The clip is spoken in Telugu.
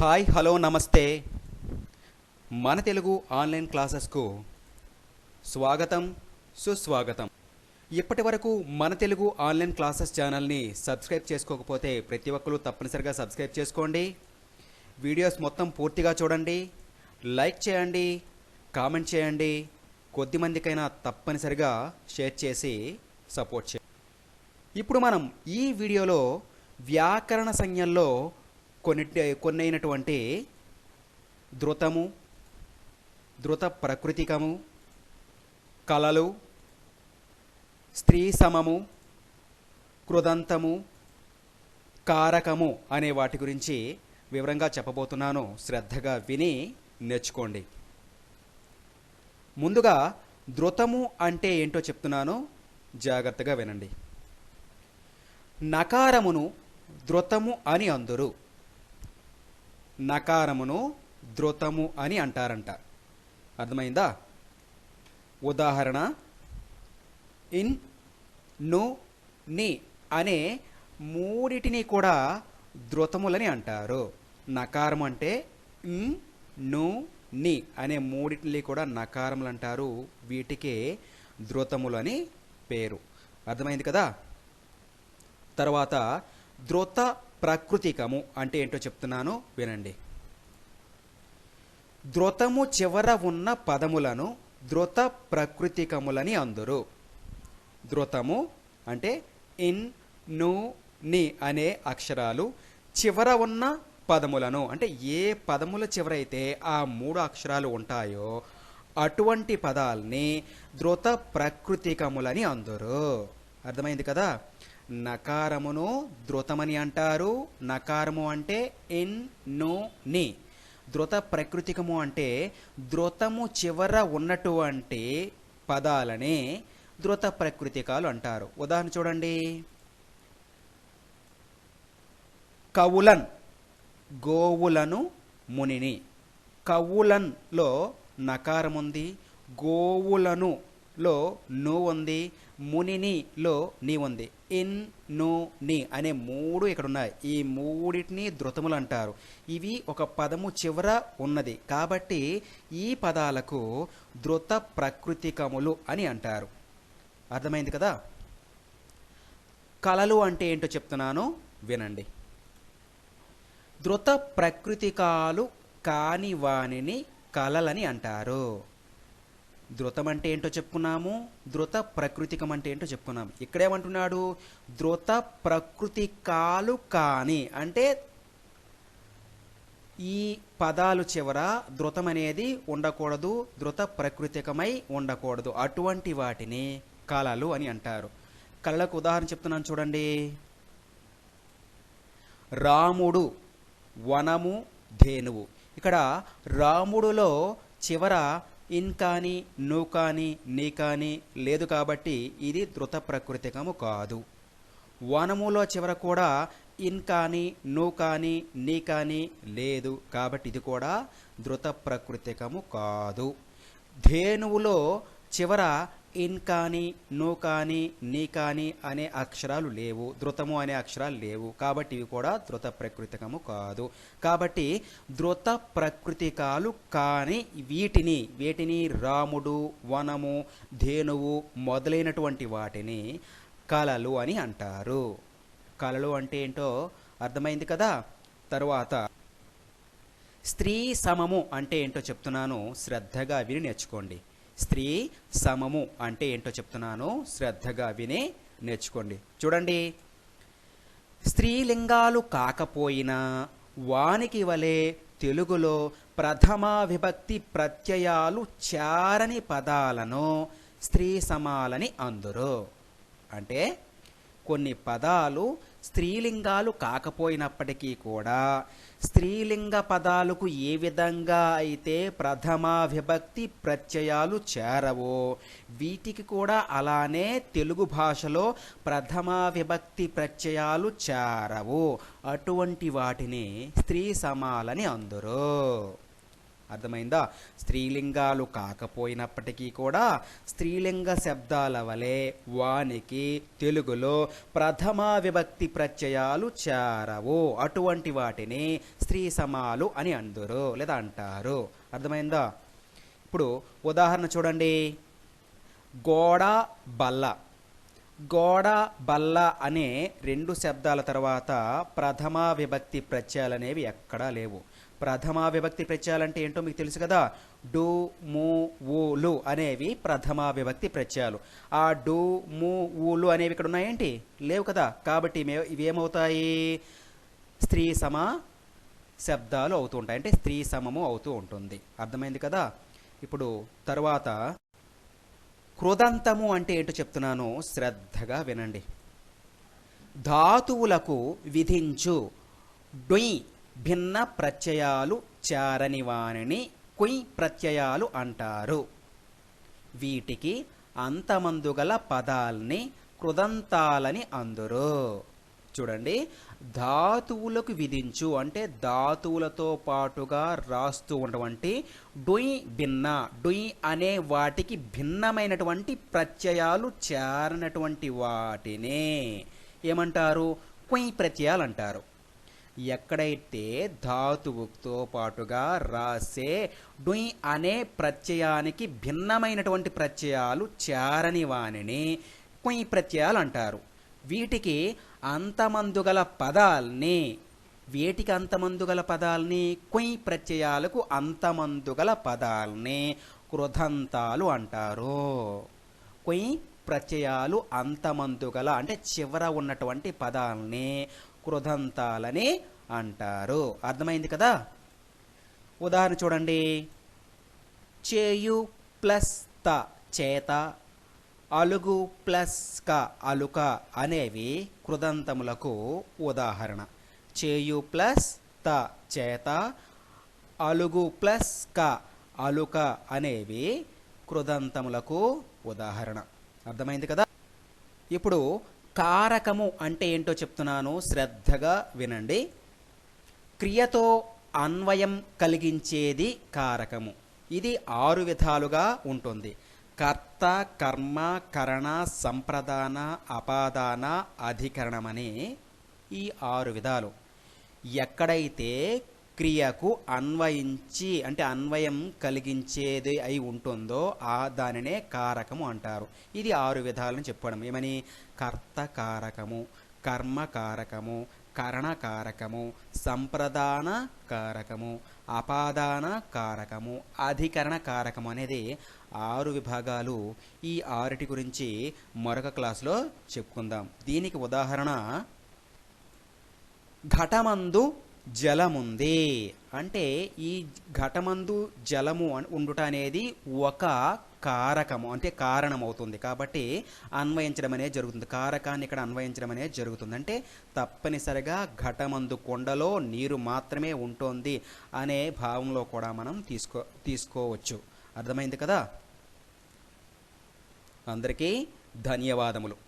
హాయ్ హలో నమస్తే. మన తెలుగు ఆన్లైన్ క్లాసెస్కు స్వాగతం సుస్వాగతం. ఇప్పటి వరకు మన తెలుగు ఆన్లైన్ క్లాసెస్ ఛానల్ని సబ్స్క్రైబ్ చేసుకోకపోతే ప్రతి ఒక్కరూ తప్పనిసరిగా సబ్స్క్రైబ్ చేసుకోండి. వీడియోస్ మొత్తం పూర్తిగా చూడండి. లైక్ చేయండి కామెంట్ చేయండి. కొద్ది మందికైనా తప్పనిసరిగా షేర్ చేసి సపోర్ట్ చేయండి. ఇప్పుడు మనం ఈ వీడియోలో వ్యాకరణ సంజ్ఞల్లో కొన్ని కొన్నైనటువంటి ధృతము ధృత ప్రకృతికము కళలు స్త్రీ సమము కృదంతము కారకము అనే వాటి గురించి వివరంగా చెప్పబోతున్నాను. శ్రద్ధగా విని నేర్చుకోండి. ముందుగా ధృతము అంటే ఏంటో చెప్తున్నాను. జాగ్రత్తగా వినండి. నకారమును ధృతము అని అందురు. నకారమును ధృతము అని అంటారంట. అర్థమైందా? ఉదాహరణ ఇన్ను ని అనే మూడిటిని కూడా ధృతములని అంటారు. నకారం అంటే ఇన్ను ని అనే మూడిటిని కూడా నకారములు అంటారు. వీటికే ధృతములని పేరు. అర్థమైంది కదా? తర్వాత ధృత ప్రకృతికము అంటే ఏంటో చెప్తున్నాను వినండి. ధృతము చివర ఉన్న పదములను ధృత ప్రకృతికములని అందురు. ద్రుతము అంటే ఇన్ను ని అనే అక్షరాలు చివర ఉన్న పదములను అంటే ఏ పదముల చివరైతే ఆ మూడు అక్షరాలు ఉంటాయో అటువంటి పదాల్ని ధృత ప్రకృతికములని అందరు. అర్థమైంది కదా? నకారమును ధృతమని అంటారు. నకారము అంటే ఇన్ను ని. ధృత ప్రకృతికము అంటే ధృతము చివర ఉన్నటువంటి పదాలని ధృత ప్రకృతికాలు అంటారు. ఉదాహరణ చూడండి. కవులన్ గోవులను మునిని. కవులన్లో నకారం ఉంది గోవులను లో ను ఉంది మునినిలో నీ ఉంది. ఇన్ను ని అనే మూడు ఇక్కడ ఉన్నాయి ఈ మూడిటిని ధృతములు అంటారు. ఇవి ఒక పదము చివర ఉన్నది. కాబట్టి ఈ పదాలకు ధృత ప్రకృతికములు అని అంటారు. అర్థమైంది కదా? కళలు అంటే ఏంటో చెప్తున్నాను? వినండి. ధృత ప్రకృతికాలు కాని వానిని కళలని అంటారు. ధృతం అంటే ఏంటో చెప్పుకున్నాము? ధృత ప్రకృతికం అంటే ఏంటో చెప్పుకున్నాము. ఇక్కడేమంటున్నాడు? ధృత ప్రకృతికాలు కాని అంటే ఈ పదాలు చివర ధృతం అనేది ఉండకూడదు ధృత ప్రకృతికమై ఉండకూడదు. అటువంటి వాటిని కళలు అని అంటారు. కళలకు ఉదాహరణ చెప్తున్నాను చూడండి. రాముడు వనము ధేనువు. ఇక్కడ రాముడులో చివర ఇన్ కానీ ను కానీ నీ కానీ లేదు కాబట్టి ఇది ధృత ప్రకృతికము కాదు. వనములో చివర కూడా ఇన్ కానీ ను కానీ నీ కానీ లేదు కాబట్టి ఇది కూడా ధృత ప్రకృతికము కాదు. ధేనువులో చివర ఇన్ కానీ నో కానీ నీ కానీ అనే అక్షరాలు లేవు. ధృతము అనే అక్షరాలు లేవు. కాబట్టి ఇవి కూడా ధృత ప్రకృతికము కాదు. కాబట్టి ధృత ప్రకృతికాలు కానీ వీటిని వీటిని రాముడు వనము ధేనువు మొదలైనటువంటి వాటిని కళలు అని అంటారు. కళలు అంటే ఏంటో అర్థమైంది కదా? తరువాత స్త్రీ సమము అంటే ఏంటో చెప్తున్నాను. శ్రద్ధగా విని నేర్చుకోండి. స్త్రీ సమము అంటే ఏంటో చెప్తున్నాను. శ్రద్ధగా విని నేర్చుకోండి. చూడండి. స్త్రీలింగాలు కాకపోయినా వానికి వలె తెలుగులో ప్రథమ విభక్తి ప్రత్యయాలు చారని పదాలను స్త్రీ సమాలని అందురు. అంటే కొన్ని పదాలు స్త్రీలింగాలు కాకపోయినప్పటికీ కూడా స్త్రీలింగ పదాలకు ఏ విధంగా అయితే ప్రథమ విభక్తి ప్రత్యయాలు చేరవో వీటికి కూడా అలానే తెలుగు భాషలో ప్రథమ విభక్తి ప్రత్యయాలు చేరవు. అటువంటి వాటిని స్త్రీ సమాలని అందరూ. అర్థమైందా? స్త్రీలింగాలు కాకపోయినప్పటికీ కూడా స్త్రీలింగ శబ్దాల వలె వానికి తెలుగులో ప్రథమ విభక్తి ప్రత్యయాలు చేరవు. అటువంటి వాటిని స్త్రీ సమాలు అని అందురు లేదా అంటారు. అర్థమైందా? ఇప్పుడు ఉదాహరణ చూడండి. గోడ బల్ల. గోడ బల్ల అనే రెండు శబ్దాల తర్వాత ప్రథమా విభక్తి ప్రత్యయాలు అనేవి ఎక్కడా లేవు. ప్రథమా విభక్తి ప్రత్యయాలు అంటే ఏంటో మీకు తెలుసు కదా? డు ము ఊలు అనేవి ప్రథమా విభక్తి ప్రత్యయాలు ఆ డు ము ఊలు అనేవి ఇక్కడ ఉన్నాయేంటి? లేవు కదా. కాబట్టి ఇవి ఇవేమవుతాయి? స్త్రీ సమ శబ్దాలు అవుతూ ఉంటాయి. అంటే స్త్రీ సమము అవుతూ ఉంటుంది. అర్థమైంది కదా? ఇప్పుడు తర్వాత కృదంతము అంటే ఏంటో చెప్తున్నాను? శ్రద్ధగా వినండి. ధాతువులకు విధించు డొయ్ భిన్న ప్రత్యయాలు చారని వానిని కుయ్ ప్రత్యయాలు అంటారు. వీటికి అంతమందుగల పదాల్ని కృదంతాలని అందురు. చూడండి ధాతువులకు విధించు అంటే ధాతువులతో పాటుగా రాస్తూ ఉన్నటువంటి డొయ్ భిన్న. డొయ్ అనే వాటికి భిన్నమైనటువంటి ప్రత్యయాలు చేరనటువంటి వాటినే ఏమంటారు? క్వై ప్రత్యయాలు అంటారు ఎక్కడైతే ధాతువుతో పాటుగా రాసే డుయ్ అనే ప్రత్యయానికి భిన్నమైనటువంటి ప్రత్యయాలు చేరని వాణిని కుయ్ ప్రత్యయాలు అంటారు వీటికి అంతమందుగల పదాల్ని వేటికి అంతమందుగల పదాల్ని కొయ్ ప్రత్యయాలకు అంతమందుగల పదాల్ని కృదంతాలు అంటారు. కొయ్ ప్రత్యయాలు అంతమందుగల అంటే చివర ఉన్నటువంటి పదాల్ని కృదంతాలని అంటారు. అర్థమైంది కదా? ఉదాహరణ చూడండి. చేయు ప్లస్ త చేత అలుగు ప్లస్ క అలుక అనేవి కృదంతములకు ఉదాహరణ. చేయు ప్లస్ త చేత. అలుగు ప్లస్ క అలుక అనేవి కృదంతములకు ఉదాహరణ. అర్థమైంది కదా? ఇప్పుడు కారకము అంటే ఏంటో చెప్తున్నాను శ్రద్ధగా వినండి. క్రియతో అన్వయం కలిగించేది కారకము. ఇది ఆరు విధాలుగా ఉంటుంది. కర్త కర్మ కరణ సంప్రదాన అపాదాన అధికరణమని ఈ ఆరు విధాలు. ఎక్కడైతే క్రియకు అన్వయించి అంటే అన్వయం కలిగించేది అయి ఉంటుందో ఆ దానినే కారకము అంటారు. ఇది ఆరు విధాలను చెప్పడం ఏమని? కర్త కారకము కర్మ కరణకారకము కరణ కారకము సంప్రదాన కారకము అపాదాన కారకము అధికరణ కారకము అనేది ఆరు విభాగాలు ఈ ఆరిటి గురించి మరొక క్లాసులో చెప్పుకుందాం. దీనికి ఉదాహరణ ఘటమందు జలముంది. అంటే ఈ ఘటమందు జలము ఉండుట అనేది ఒక కారకము అంటే కారణం అవుతుంది కాబట్టి అన్వయించడం అనేది జరుగుతుంది. కారకాన్ని ఇక్కడ అన్వయించడం అనేది జరుగుతుంది. అంటే తప్పనిసరిగా ఘటమందు కొండలో నీరు మాత్రమే ఉంటుంది అనే భావంలో కూడా మనం తీసుకో తీసుకోవచ్చు. అర్థమైంది కదా? అందరికీ ధన్యవాదములు.